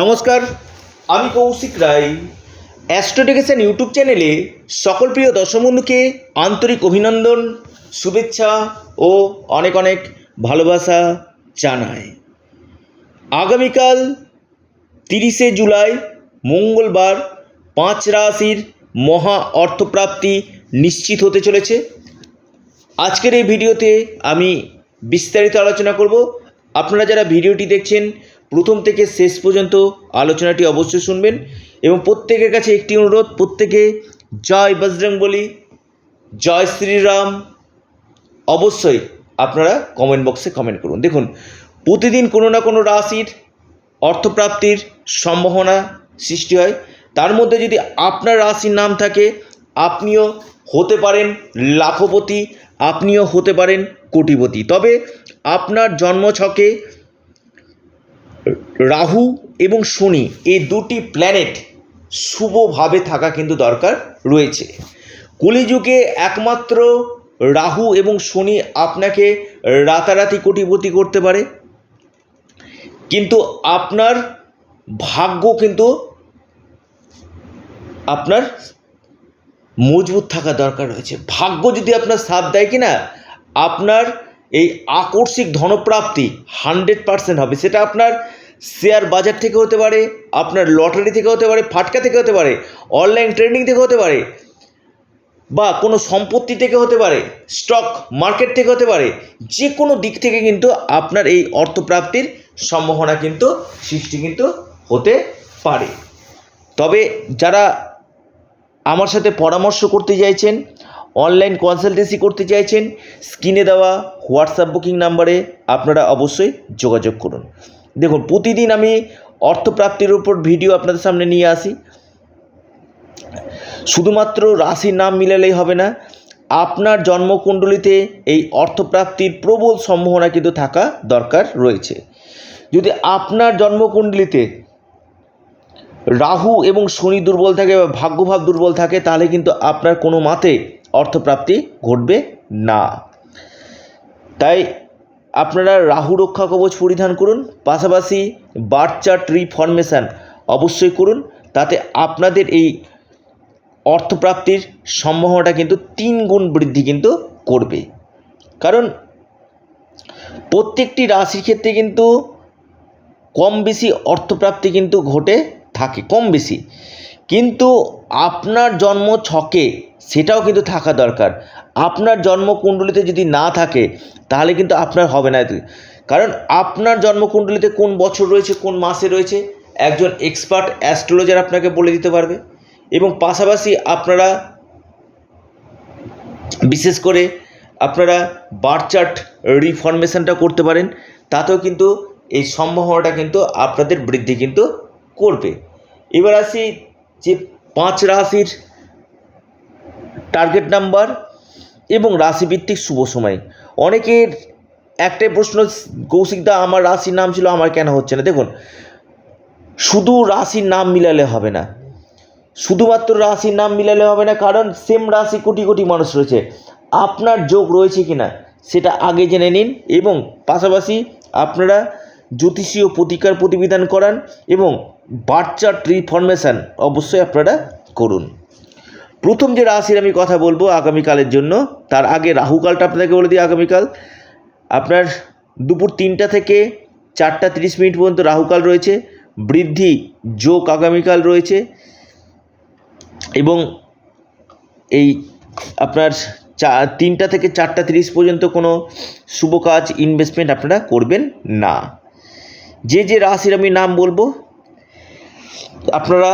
নমস্কার, আমি কৌশিক রায়। অ্যাস্ট্রোডিকেশন ইউটিউব চ্যানেলে সকল প্রিয় দর্শক বন্ধুকে আন্তরিক অভিনন্দন, শুভেচ্ছা ও অনেক অনেক ভালোবাসা জানায় আগামীকাল তিরিশে জুলাই, মঙ্গলবার, পাঁচ রাশির মহা অর্থপ্রাপ্তি নিশ্চিত হতে চলেছে। আজকের এই ভিডিওতে আমি বিস্তারিত আলোচনা করব। আপনারা যারা ভিডিওটি দেখছেন প্রথম থেকে শেষ পর্যন্ত আলোচনাটি অবশ্যই শুনবেন এবং প্রত্যেকের কাছে একটি অনুরোধ, প্রত্যেকে জয় বজরং বলি, জয় শ্রীরাম। অবশ্যই আপনারা কমেন্ট বক্সে কমেন্ট করুন। দেখুন, প্রতিদিন কোনো না কোনো রাশির অর্থপ্রাপ্তির সম্ভাবনা সৃষ্টি হয়। তার মধ্যে যদি আপনার রাশির নাম থাকে, আপনিও হতে পারেন লাখপতি, আপনিও হতে পারেন কোটিপতি। তবে আপনার জন্মছকে রাহু এবং শনি এই দুটি প্ল্যানেট শুভভাবে থাকা কিন্তু দরকার রয়েছে। কলিযুগে একমাত্র রাহু এবং শনি আপনাকে রাতারাতি কোটিপতি করতে পারে। কিন্তু আপনার ভাগ্য কিন্তু আপনার মজবুত থাকা দরকার রয়েছে। ভাগ্য যদি আপনার সাথ দেয় কি না আপনার এই আকস্মিক ধনপ্রাপ্তি হান্ড্রেড পারসেন্ট হবে। সেটা আপনার শেয়ার বাজার থেকে হতে পারে, আপনার লটারি থেকে হতে পারে, ফাটকা থেকে হতে পারে, অনলাইন ট্রেডিং থেকে হতে পারে, বা কোনো সম্পত্তি থেকে হতে পারে, স্টক মার্কেট থেকে হতে পারে যে কোনো দিক থেকে কিন্তু আপনার এই অর্থপ্রাপ্তির সম্ভাবনা কিন্তু সৃষ্টি কিন্তু হতে পারে। তবে যারা আমার সাথে পরামর্শ করতে চাইছেন, অনলাইন কনসালটেন্সি করতে চাইছেন, স্ক্রিনে দেওয়া হোয়াটসঅ্যাপ বুকিং নাম্বারে আপনারা অবশ্যই যোগাযোগ করুন। দেখুন, প্রতিদিন আমি অর্থপ্রাপ্তির উপর ভিডিও আপনাদের সামনে নিয়ে আসি। শুধুমাত্র রাশির নাম মিলালেই হবে না, আপনার জন্মকুণ্ডলিতে এই অর্থপ্রাপ্তির প্রবল সম্ভাবনা কিন্তু থাকা দরকার রয়েছে। যদি আপনার জন্মকুণ্ডলিতে রাহু এবং শনি দুর্বল থাকে বা ভাগ্যভাব দুর্বল থাকে, তাহলে কিন্তু আপনার কোনো মাতে অর্থপ্রাপ্তি ঘটবে না। তাই আপনারা রাহু রক্ষা কবচ পরিধান করুন, পাশাপাশি বার্থ চার্ট রিফরমেশান অবশ্যই করুন, তাতে আপনাদের এই অর্থপ্রাপ্তির সম্ভাবনাটা কিন্তু তিন গুণ বৃদ্ধি কিন্তু করবে। কারণ প্রত্যেকটি রাশির ক্ষেত্রে কিন্তু কম বেশি অর্থপ্রাপ্তি কিন্তু ঘটে থাকে, কম বেশি। কিন্তু আপনার জন্ম ছকে, সেটাও কিন্তু থাকা দরকার। আপনার জন্মকুণ্ডলিতে যদি না থাকে, তাহলে কিন্তু আপনার হবে না কারণ আপনার জন্মকুণ্ডলিতে কোন বছর রয়েছে, কোন মাসে রয়েছে, একজন এক্সপার্ট অ্যাস্ট্রোলজার আপনাকে বলে দিতে পারবে। এবং পাশাপাশি আপনারা, বিশেষ করে আপনারা বার্থ চার্ট রিফরমেশনটা করতে পারেন, তাতেও কিন্তু এই সম্ভাবনাটা কিন্তু আপনাদের বৃদ্ধি কিন্তু করবে। এবার আসি যে পাঁচ রাশির টার্গেট নাম্বার এবং রাশিভিত্তিক শুভ সময়। অনেকের একটাই প্রশ্ন কৌশিকদা আমার রাশির নাম ছিল, আমার কেন হচ্ছে না? দেখুন, শুধু রাশির নাম মিলালে হবে না। শুধুমাত্র রাশির নাম মিলালে হবে না, কারণ সেম রাশি কোটি কোটি মানুষ রয়েছে। আপনার যোগ রয়েছে কি না সেটা আগে জেনে নিন এবং পাশাপাশি আপনারা জ্যোতিষীয় প্রতিকার প্রতিবিধান করান এবং বার্চার রিফরমেশান অবশ্যই আপনারা করুন। প্রথম যে রাশির আমি কথা বলব আগামীকালের জন্য, তার আগে রাহুকালটা আপনাকে বলে দিই আগামীকাল। আপনার দুপুর তিনটা থেকে চারটা তিরিশ মিনিট পর্যন্ত রাহুকাল রয়েছে, বৃদ্ধি যোগ আগামীকাল রয়েছে এবং এই আপনার চা, তিনটা থেকে চারটা তিরিশ পর্যন্ত কোনো শুভ কাজ ইনভেস্টমেন্ট আপনারা করবেন না। যে যে রাশির আমি নাম বলব আপনারা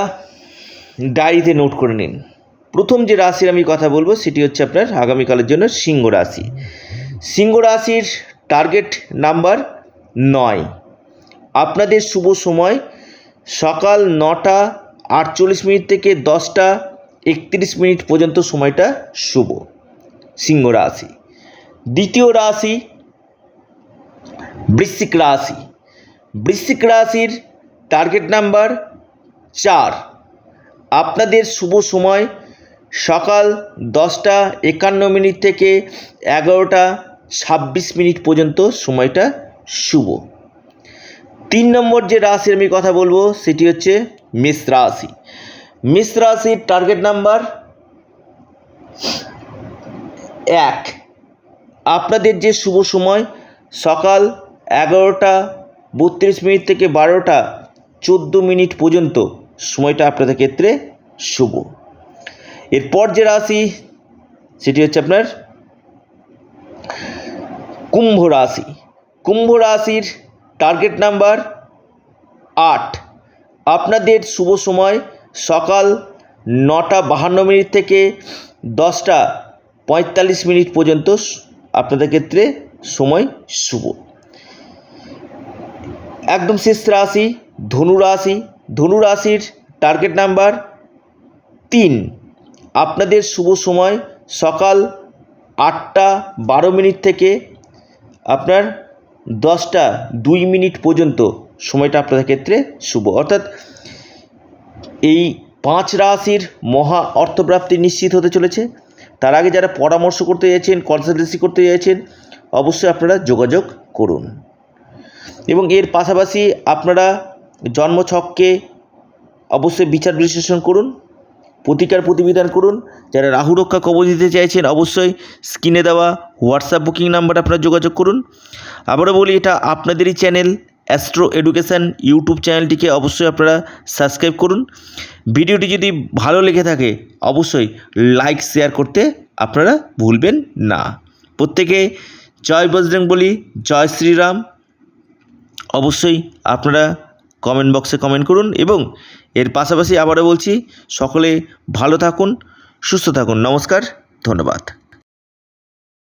ডায়েরিতে নোট করে নিন। প্রথম যে রাশির আমি কথা বলব, সেটি হচ্ছে আপনার আগামীকালের জন্য সিংহ রাশি। সিংহ রাশির টার্গেট নাম্বার নয়। আপনাদের শুভ সময় সকাল নটা আটচল্লিশ মিনিট থেকে দশটা একত্রিশ মিনিট পর্যন্ত সময়টা শুভ, সিংহ রাশি। দ্বিতীয় রাশি বৃশ্চিক রাশি। বৃশ্চিক রাশির টার্গেট নাম্বার চার। আপনাদের শুভ সময়। সকাল দশটা একান্ন মিনিট থেকে এগারোটা ছাব্বিশ মিনিট পর্যন্ত সময়টা শুভ। তিন নম্বর যে রাশির আমি কথা বলব, সেটি হচ্ছে মেষ রাশি। মেষ রাশির টার্গেট নাম্বার এক। আপনাদের যে শুভ সময়, সকাল এগারোটা বত্রিশ মিনিট থেকে বারোটা চোদ্দ মিনিট পর্যন্ত সময়টা আপনাদের ক্ষেত্রে শুভ। এরপর যে রাশি, সেটি হচ্ছে আপনার কুম্ভ রাশি। কুম্ভ রাশির টার্গেট নাম্বার আট। আপনাদের শুভ সময় সকাল নটা বাহান্ন মিনিট থেকে দশটা পঁয়তাল্লিশ মিনিট পর্যন্ত আপনাদের ক্ষেত্রে সময় শুভ। একদম শেষ রাশি, ধনু রাশি ধনু রাশির টার্গেট নাম্বার তিন। আপনাদের শুভ সময় সকাল আটটা বারো মিনিট থেকে আপনার দশটা দুই মিনিট পর্যন্ত। সময়টা আপনাদের ক্ষেত্রে শুভ। অর্থাৎ এই পাঁচ রাশির মহা অর্থপ্রাপ্তি নিশ্চিত হতে চলেছে। তার আগে যারা পরামর্শ করতে চাইছেন কনসালটেন্সি করতে চাইছেন অবশ্যই আপনারা যোগাযোগ করুন। এবং এর পাশাপাশি আপনারা জন্মছককে অবশ্যই বিচার বিশ্লেষণ করুন, প্রতিকার প্রতিবিধান করুন। যারা রাহু রক্ষা কবচ দিতে চাইছেন, অবশ্যই স্ক্রিনে দেওয়া হোয়াটসঅ্যাপ বুকিং নাম্বার আপনারা যোগাযোগ করুন। আবারও বলি, এটা আপনাদেরই চ্যানেল, অ্যাস্ট্রো এডুকেশান ইউটিউব চ্যানেলটিকে অবশ্যই আপনারা সাবস্ক্রাইব করুন। ভিডিওটি যদি ভালো লেগে থাকে, অবশ্যই লাইক, শেয়ার করতে আপনারা ভুলবেন না। প্রত্যেকে জয় বজরং বলি, জয় শ্রীরাম। অবশ্যই আপনারা কমেন্ট বক্সে কমেন্ট করুন এবং এর পাশাপাশি আবারও বলছি, সকলে ভালো থাকুন, সুস্থ থাকুন। নমস্কার, ধন্যবাদ।